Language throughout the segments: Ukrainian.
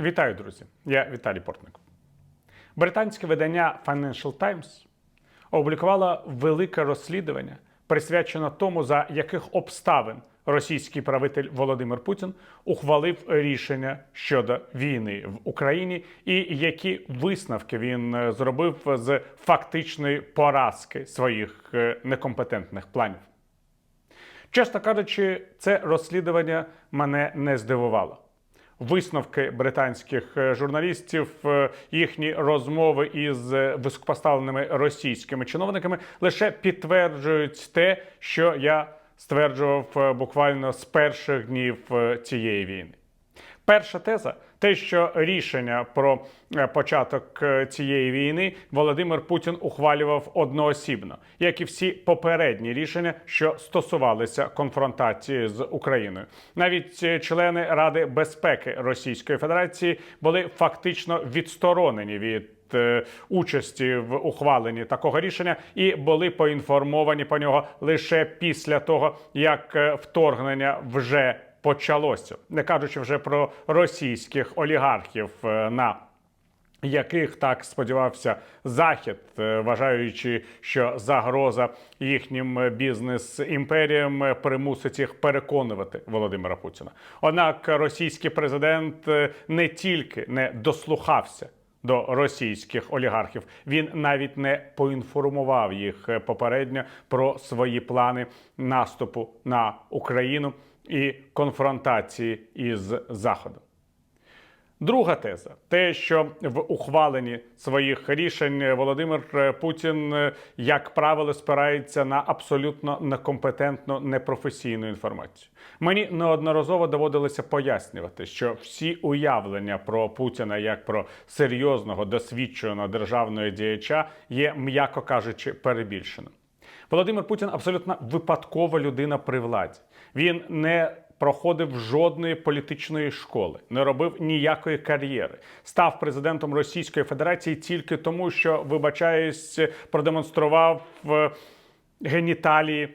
Вітаю, друзі! Я Віталій Портник. Британське видання Financial Times опублікувало велике розслідування, присвячене тому, за яких обставин російський правитель Володимир Путін ухвалив рішення щодо війни в Україні, і які висновки він е, зробив з фактичної поразки своїх е, некомпетентних планів. Чесно кажучи, це розслідування мене не здивувало. Висновки британських е, журналістів, е, їхні розмови із е, високопоставленими російськими чиновниками лише підтверджують те, що я стверджував буквально з перших днів цієї війни. Перша теза те, що рішення про е, початок е, цієї війни Володимир Путін ухвалював одноосібно, як і всі попередні рішення, що стосувалися конфронтації з Україною. Навіть е, члени Ради безпеки Російської Федерації були фактично відсторонені від участі в ухваленні такого рішення і були поінформовані по нього лише після того, як вторгнення вже почалося, не кажучи вже про російських олігархів е, на яких так сподівався захід, е, вважаючи, що загроза їхнім е, бізнес-імперіям е, примусить їх переконувати Володимира Путіна. Однак російський президент не тільки не дослухався. До російських олігархів він навіть не поінформував їх попередньо про свої плани наступу на Україну і конфронтації із Заходом. Друга теза: те, що в ухваленні своїх рішень Володимир Путін, як правило, спирається на абсолютно некомпетентну, непрофесійну інформацію. Мені неодноразово доводилося пояснювати, що всі уявлення про Путіна як про серйозного досвідченого державного діяча є, м'яко кажучи, перебільшеним. Володимир Путін абсолютно випадкова людина при владі. Він не проходив жодної політичної школи, не робив ніякої кар'єри. Став президентом Російської Федерації тільки тому, що, вибачаюсь, продемонстрував е, геніталії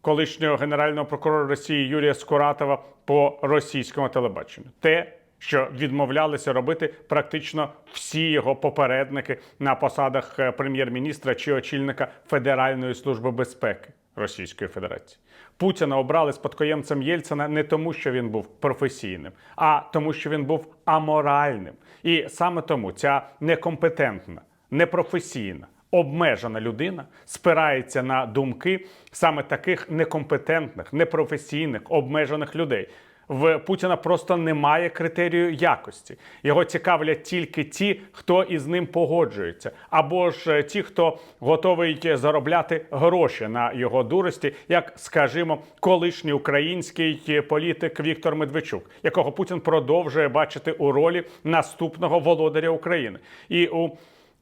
колишнього генерального прокурора Росії Юрія Скуратова по російському телебаченню. Те, що відмовлялися робити практично всі його попередники на посадах е, прем'єр-міністра чи очільника Федеральної служби безпеки Російської Федерації. Путіна обрали спадкоємцем Єльцина не тому, що він був професійним, а тому, що він був аморальним. І саме тому ця некомпетентна, непрофесійна, обмежена людина спирається на думки саме таких некомпетентних, непрофесійних, обмежених людей. В Путіна просто немає критерію якості. Його цікавлять тільки ті, хто із ним погоджується, або ж е, ті, хто готовий заробляти гроші на його дурості, як скажімо, колишній український політик Віктор Медведчук, якого Путін продовжує бачити у ролі наступного володаря України. І у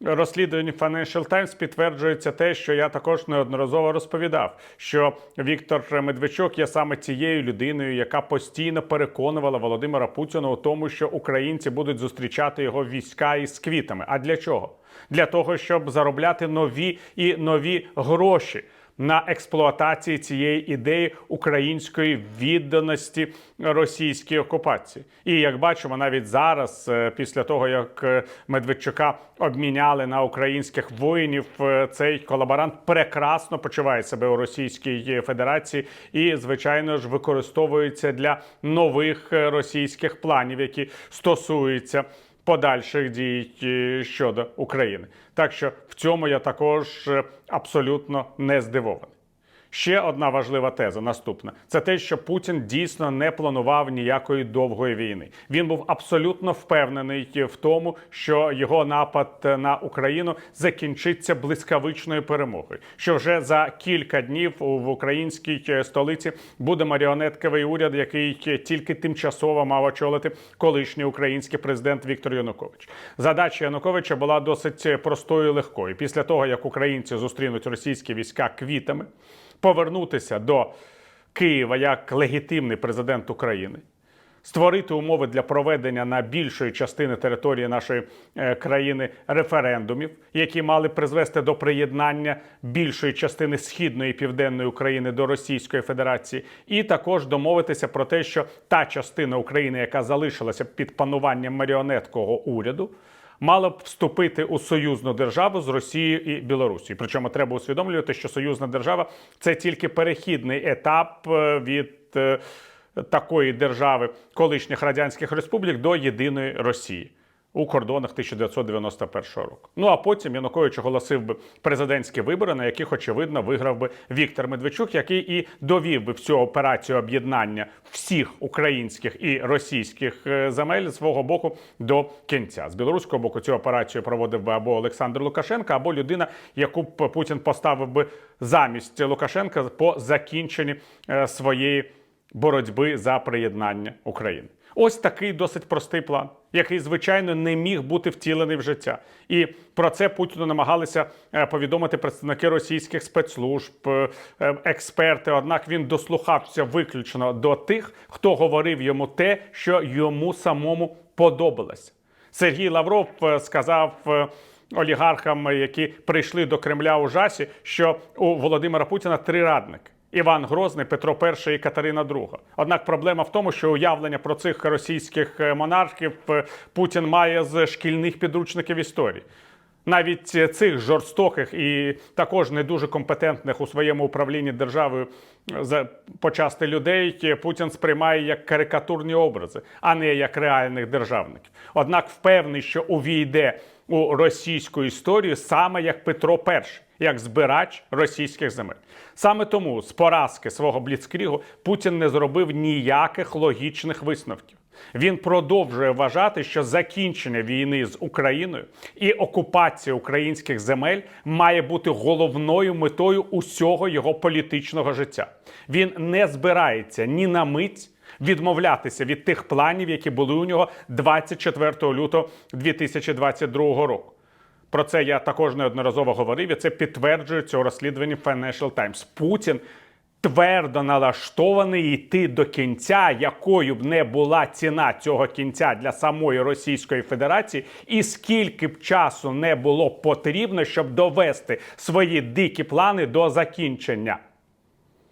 розслідуванні Financial Times підтверджується те, що я також неодноразово розповідав, що Віктор Медведчук є саме цією людиною, яка постійно переконувала Володимира Путіна у тому, що українці будуть зустрічати його війська із квітами. А для чого? Для того, щоб заробляти нові і нові гроші. На експлуатації цієї ідеї української відданості російській окупації, і як бачимо, навіть зараз, е, після того як е, Медведчука обміняли на українських воїнів, е, цей колаборант прекрасно почуває себе у Російській Федерації і, звичайно ж, використовується для нових російських планів, які стосуються подальших дій е, щодо України. Так що в цьому я також е, абсолютно не здивований. Ще одна важлива теза наступна: це те, що Путін дійсно не планував ніякої довгої війни. Він був абсолютно впевнений в тому, що його напад на Україну закінчиться блискавичною перемогою. Що вже за кілька днів в українській столиці буде маріонетковий уряд, який тільки тимчасово мав очолити колишній український президент Віктор Янукович. Задача Януковича була досить простою і легкою. Після того як українці зустрінуть російські війська квітами повернутися до Києва як легітимний президент України, створити умови для проведення на більшої частини території нашої е, країни референдумів, які мали призвести до приєднання більшої частини східної і південної України до Російської Федерації, і також домовитися про те, що та частина України, яка залишилася під пануванням маріонеткового уряду. Мала б вступити у союзну державу з Росією і Білорусією. Причому треба усвідомлювати, що союзна держава це тільки перехідний етап е, від е, такої держави колишніх радянських республік до єдиної Росії у кордонах 1991 року. Ну а потім Янукович оголосив би президентські вибори, на яких очевидно виграв би Віктор Медведчук, який і довів би всю операцію об'єднання всіх українських і російських е, земель свого боку до кінця. З білоруського боку цю операцію проводив би або Олександр Лукашенко, або людина, яку б Путін поставив би замість Лукашенка по закінченні е, своєї боротьби за приєднання України. Ось такий досить простий план, який, звичайно, не міг бути втілений в життя. І про це Путіну намагалися е, повідомити представники російських спецслужб, е, е, експерти. Однак він дослухався виключно до тих, хто говорив йому те, що йому самому подобалося. Сергій Лавров сказав. Олігархам, які прийшли до Кремля у жасі, що у Володимира Путіна три радники: Іван Грозний, Петро І і Катерина II. Однак проблема в тому, що уявлення про цих російських е, монархів е, Путін має з шкільних підручників історії. Навіть цих жорстоких і також не дуже компетентних у своєму управлінні державою е, почасти людей Путін сприймає як карикатурні образи, а не як реальних державників. Однак впевнений, що увійде у російську історію саме як Петро І, як збирач російських земель. Саме тому з поразки свого бліцкрігу Путін не зробив ніяких логічних висновків. Він продовжує вважати, що закінчення війни з Україною і окупація українських земель має бути головною метою усього його політичного життя. Він не збирається ні на мить відмовлятися від тих планів, які були у нього 24 лютого 2022 року. Про це я також неодноразово говорив, і це підтверджується у розслідуванні Financial Times. Путін твердо налаштований йти до кінця, якою б не була ціна цього кінця для самої Російської Федерації, і скільки б часу не було потрібно, щоб довести свої дикі плани до закінчення.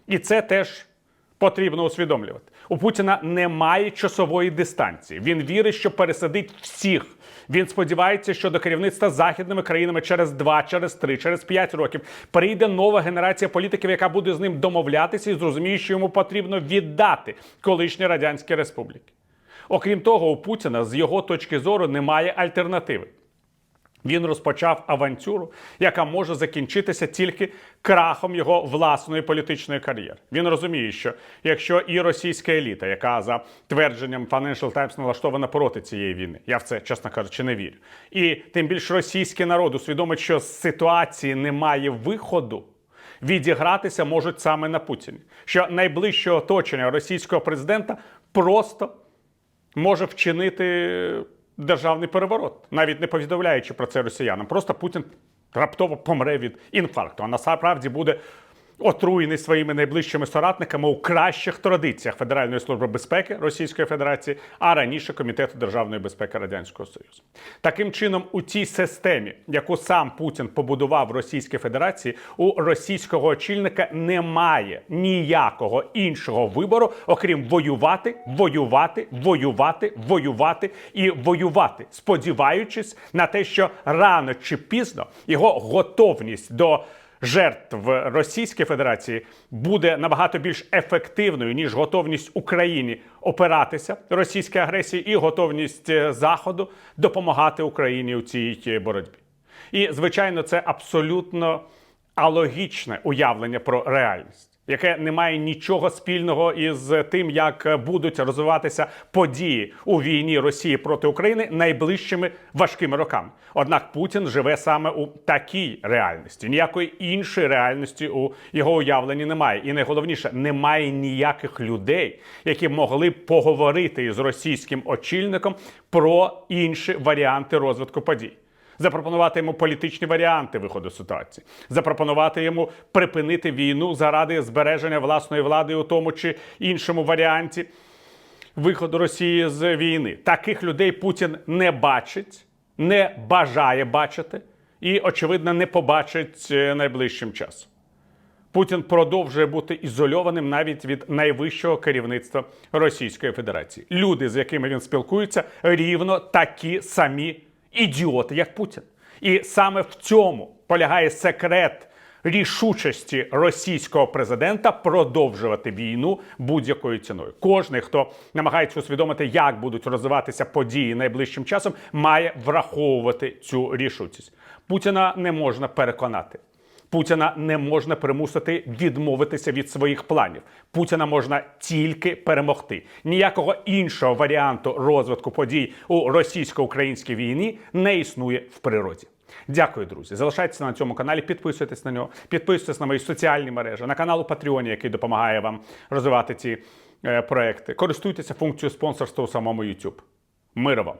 І це теж потрібно усвідомлювати. У Путіна немає часової дистанції. Він вірить, що пересадить всіх. Він сподівається, що до керівництва західними країнами через два, через три, через п'ять років прийде нова генерація політиків, яка буде з ним домовлятися і зрозуміє, що йому потрібно віддати колишні радянські республіки. Окрім того, у Путіна з його точки зору немає альтернативи. Він розпочав авантюру, яка може закінчитися тільки крахом його власної політичної кар'єри. Він розуміє, що якщо і російська еліта, яка за твердженням Financial Times налаштована проти цієї війни, я в це, чесно кажучи, не вірю. І тим більш російський народ усвідомить, що з ситуації немає виходу. Відігратися можуть саме на Путіні, що найближче оточення російського президента просто може вчинити державний переворот, навіть не повідомляючи про це росіянам. Просто Путін раптово помре від інфаркту, а насправді буде отруєний своїми найближчими соратниками у кращих традиціях Федеральної служби безпеки Російської Федерації, а раніше Комітету державної безпеки Радянського Союзу. Таким чином, у цій системі, яку сам Путін побудував в Російській Федерації, у російського очільника немає ніякого іншого вибору, окрім воювати, воювати, воювати, воювати і воювати, сподіваючись на те, що рано чи пізно його готовність до жертв Російської Федерації буде набагато більш ефективною ніж готовність Україні опиратися російській агресії і готовність е, Заходу допомагати Україні у цій е, боротьбі. І звичайно, це абсолютно алогічне уявлення про реальність. Яке не має нічого спільного із тим, як будуть розвиватися події у війні Росії проти України найближчими важкими роками. Однак Путін живе саме у такій реальності. Ніякої іншої реальності у його уявленні немає. І найголовніше, немає ніяких людей, які могли б поговорити із російським очільником про інші варіанти розвитку подій запропонувати йому політичні варіанти виходу ситуації, запропонувати йому припинити війну заради збереження власної влади у тому чи іншому варіанті. виходу Росії з війни. Таких людей Путін не бачить, не бажає бачити і, очевидно, не побачить е, найближчим часом. Путін продовжує бути ізольованим навіть від найвищого керівництва Російської Федерації. Люди, з якими він спілкується, рівно такі самі ідіоти, як Путін. І саме в цьому полягає секрет рішучості російського президента продовжувати війну будь-якою ціною. Кожний, хто намагається усвідомити, як будуть розвиватися події найближчим часом, має враховувати цю рішучість. Путіна не можна переконати. Путіна не можна примусити відмовитися від своїх планів. Путіна можна тільки перемогти. Ніякого іншого варіанту розвитку подій у російсько-українській війні не існує в природі. Дякую, друзі. Залишайтеся на цьому каналі, підписуйтесь на нього, підписуйтесь на мої соціальні мережі, на канал у Патреоні, який допомагає вам розвивати ці е, проекти. Користуйтеся функцією спонсорства у самому YouTube. Миру вам!